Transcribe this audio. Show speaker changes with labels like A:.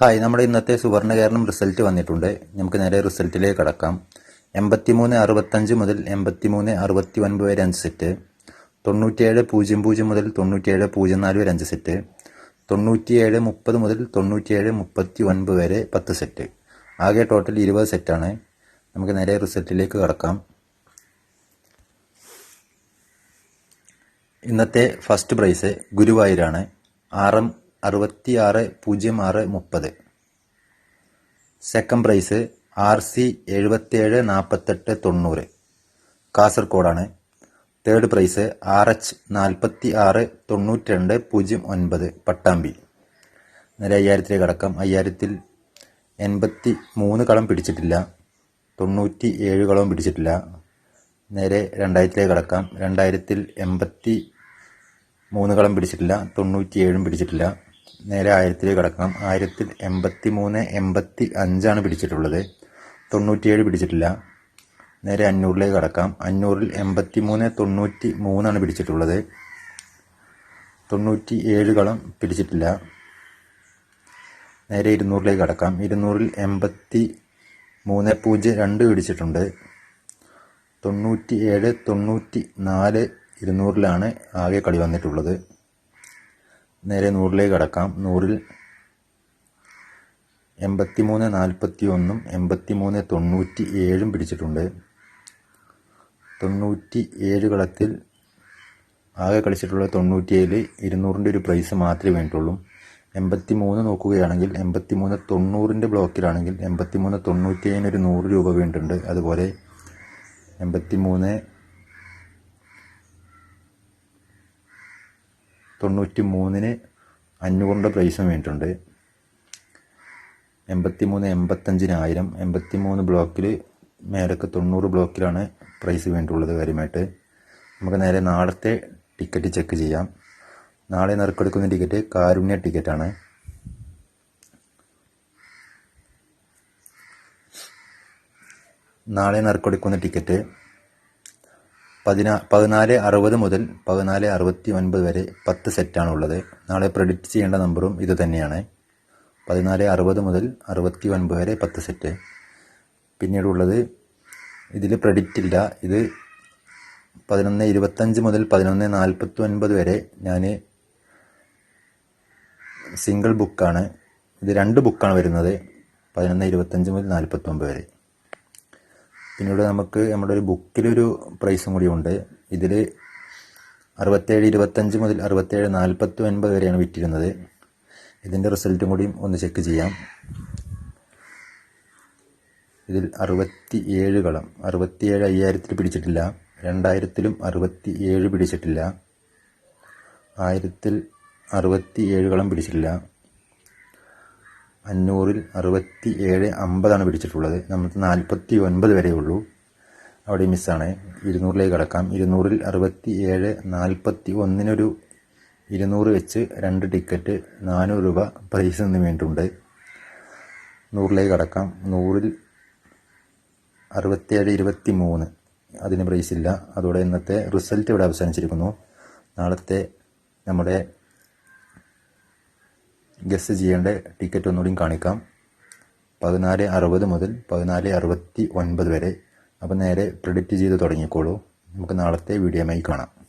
A: Hi നമ്മുടെ ഇന്നത്തെ സുവർണകേരളം result വന്നിട്ടുണ്ട്. നമുക്ക് നേരെ റിസൾട്ടിലേക്ക് കടക്കാം. എൺപത്തിമൂന്ന് അറുപത്തഞ്ച് മുതൽ എൺപത്തിമൂന്ന് അറുപത്തി ഒൻപത് വരെ അഞ്ച് സെറ്റ്. തൊണ്ണൂറ്റിയേഴ് പൂജ്യം പൂജ്യം മുതൽ തൊണ്ണൂറ്റിയേഴ് പൂജ്യം നാല് വരെ അഞ്ച് സെറ്റ്. തൊണ്ണൂറ്റിയേഴ് മുപ്പത് മുതൽ തൊണ്ണൂറ്റിയേഴ് മുപ്പത്തി ഒൻപത് വരെ പത്ത് സെറ്റ്. ആകെ ടോട്ടൽ ഇരുപത് സെറ്റാണ്. നമുക്ക് നേരെ റിസൾട്ടിലേക്ക് കടക്കാം. ഇന്നത്തെ ഫസ്റ്റ് പ്രൈസ് ഗുരുവായൂരാണ്. ആറ് അറുപത്തി ആറ് പൂജ്യം ആറ് മുപ്പത്. സെക്കൻഡ് പ്രൈസ് ആർ സി എഴുപത്തേഴ് നാൽപ്പത്തെട്ട് തൊണ്ണൂറ്. കാസർഗോഡാണ് തേർഡ് പ്രൈസ് ആർ എച്ച് നാൽപ്പത്തി ആറ് തൊണ്ണൂറ്റി രണ്ട് പൂജ്യം ഒൻപത് പട്ടാമ്പി. നേരെ അയ്യായിരത്തിലേക്ക് കടക്കാം അയ്യായിരത്തിൽ എൺപത്തി മൂന്ന് കളം പിടിച്ചിട്ടില്ല. തൊണ്ണൂറ്റി ഏഴ് കളവും പിടിച്ചിട്ടില്ല. നേരെ രണ്ടായിരത്തിലേക്ക് കടക്കാം രണ്ടായിരത്തിൽ എൺപത്തി മൂന്ന് കളം പിടിച്ചിട്ടില്ല. തൊണ്ണൂറ്റി ഏഴും പിടിച്ചിട്ടില്ല. നേരെ ആയിരത്തിൽ കടക്കാം ആയിരത്തിൽ എൺപത്തി മൂന്ന് എൺപത്തി അഞ്ചാണ് പിടിച്ചിട്ടുള്ളത്. തൊണ്ണൂറ്റിയേഴ് പിടിച്ചിട്ടില്ല. നേരെ അഞ്ഞൂറിലേക്ക് കടക്കാം. അഞ്ഞൂറിൽ എൺപത്തി മൂന്ന് തൊണ്ണൂറ്റി മൂന്നാണ് പിടിച്ചിട്ടുള്ളത്. തൊണ്ണൂറ്റി ഏഴ് കളം പിടിച്ചിട്ടില്ല. നേരെ ഇരുന്നൂറിലേക്ക് കടക്കാം. ഇരുന്നൂറിൽ എൺപത്തി മൂന്ന് പൂജ്യം രണ്ട് പിടിച്ചിട്ടുണ്ട്. തൊണ്ണൂറ്റി ഏഴ് തൊണ്ണൂറ്റി നാല് ഇരുന്നൂറിലാണ് ആകെ കളി വന്നിട്ടുള്ളത്. നേരെ നൂറിലേക്ക് കടക്കാം. നൂറിൽ എൺപത്തി മൂന്ന് നാൽപ്പത്തി ഒന്നും എൺപത്തി മൂന്ന് തൊണ്ണൂറ്റി ഏഴും പിടിച്ചിട്ടുണ്ട്. തൊണ്ണൂറ്റി ഏഴ് കളത്തിൽ ആകെ കളിച്ചിട്ടുള്ള തൊണ്ണൂറ്റിയേഴ് ഇരുന്നൂറിന്റെ ഒരു പ്രൈസ് മാത്രമേ വേണ്ടിയുള്ളൂ. എൺപത്തി മൂന്ന് നോക്കുകയാണെങ്കിൽ എൺപത്തി മൂന്ന് തൊണ്ണൂറിന്റെ ബ്ലോക്കിലാണെങ്കിൽ എൺപത്തി മൂന്ന് തൊണ്ണൂറ്റി ഏഴിന് ഒരു നൂറ് രൂപ വേണ്ടിയിട്ടുണ്ട് അതുപോലെ എൺപത്തി മൂന്ന് തൊണ്ണൂറ്റി മൂന്നിന് അഞ്ഞൂറിന്റെ പ്രൈസ് വേണ്ടിയിട്ടുണ്ട് എൺപത്തി മൂന്ന് എൺപത്തഞ്ചിന് ആയിരം എൺപത്തി മൂന്ന് ബ്ലോക്കിൽ മേലൊക്കെ തൊണ്ണൂറ് ബ്ലോക്കിലാണ് പ്രൈസ് വേണ്ടിയുള്ളത് കാര്യമായിട്ട്. നമുക്ക് നേരെ നാളത്തെ ടിക്കറ്റ് ചെക്ക് ചെയ്യാം. നാളെ നറുക്കെടുക്കുന്ന ടിക്കറ്റ് കാരുണ്യ ടിക്കറ്റാണ്. നാളെ നറുക്കെടുക്കുന്ന ടിക്കറ്റ് പതിനാ പതിനാല് അറുപത് മുതൽ പതിനാല് അറുപത്തി ഒൻപത് വരെ പത്ത് സെറ്റാണ് ഉള്ളത് നാളെ പ്രെഡിക്റ്റ് ചെയ്യേണ്ട നമ്പറും ഇത് തന്നെയാണ്. പതിനാല് അറുപത് മുതൽ അറുപത്തി ഒൻപത് വരെ പത്ത് സെറ്റ്. പിന്നീടുള്ളത് ഇതിൽ പ്രെഡിക്റ്റ് ഇല്ല. ഇത് പതിനൊന്ന് ഇരുപത്തഞ്ച് മുതൽ പതിനൊന്ന് നാൽപ്പത്തി ഒൻപത് വരെ ഞാൻ സിംഗിൾ ബുക്കാണ് ഇത് രണ്ട് ബുക്കാണ് വരുന്നത്. പതിനൊന്ന് ഇരുപത്തഞ്ച് മുതൽ നാൽപ്പത്തി ഒമ്പത് വരെ. പിന്നീട് നമുക്ക് നമ്മുടെ ഒരു ബുക്കിലൊരു പ്രൈസും കൂടി ഉണ്ട്. ഇതിൽ അറുപത്തേഴ് ഇരുപത്തഞ്ച് മുതൽ അറുപത്തേഴ് നാൽപ്പത്തി ഒൻപത് വരെയാണ് വിറ്റിരുന്നത്. ഇതിന്റെ റിസൾട്ടും കൂടി ഒന്ന് ചെക്ക് ചെയ്യാം. ഇതിൽ അറുപത്തി ഏഴ് കളം. അറുപത്തിയേഴ് അയ്യായിരത്തിൽ പിടിച്ചിട്ടില്ല. രണ്ടായിരത്തിലും അറുപത്തി ഏഴ് പിടിച്ചിട്ടില്ല. ആയിരത്തിൽ അറുപത്തി ഏഴ് കളം പിടിച്ചിട്ടില്ല. അഞ്ഞൂറിൽ അറുപത്തി ഏഴ് അമ്പതാണ് പിടിച്ചിട്ടുള്ളത്. നമുക്ക് നാൽപ്പത്തി ഒൻപത് വരെ ഉള്ളൂ. അവിടെ മിസ്സാണ്. ഇരുന്നൂറിലേക്ക് കടക്കാം. ഇരുന്നൂറിൽ അറുപത്തി ഏഴ് നാൽപ്പത്തി ഒന്നിനൊരു ഇരുന്നൂറ് വെച്ച് രണ്ട് ടിക്കറ്റ് നാനൂറ് രൂപ പ്രൈസ് നിന്ന് വേണ്ടിയിട്ടുണ്ട്. നൂറിലേക്ക് കടക്കാം. നൂറിൽ അറുപത്തേഴ് ഇരുപത്തി മൂന്ന് അതിന് പ്രൈസ് ഇല്ല. അതോടെ ഇന്നത്തെ റിസൾട്ട് ഇവിടെ അവസാനിച്ചിരിക്കുന്നു. നാളത്തെ നമ്മുടെ ഗസ് ചെയ്യേണ്ട ടിക്കറ്റ് ഒന്നുകൂടിയും കാണിക്കാം. പതിനാല് അറുപത് മുതൽ പതിനാല് അറുപത്തി ഒൻപത് വരെ. അപ്പോൾ നേരെ പ്രിഡിക്റ്റ് ചെയ്ത് തുടങ്ങിക്കോളൂ. നമുക്ക് നാളത്തെ വീഡിയോമായി കാണാം.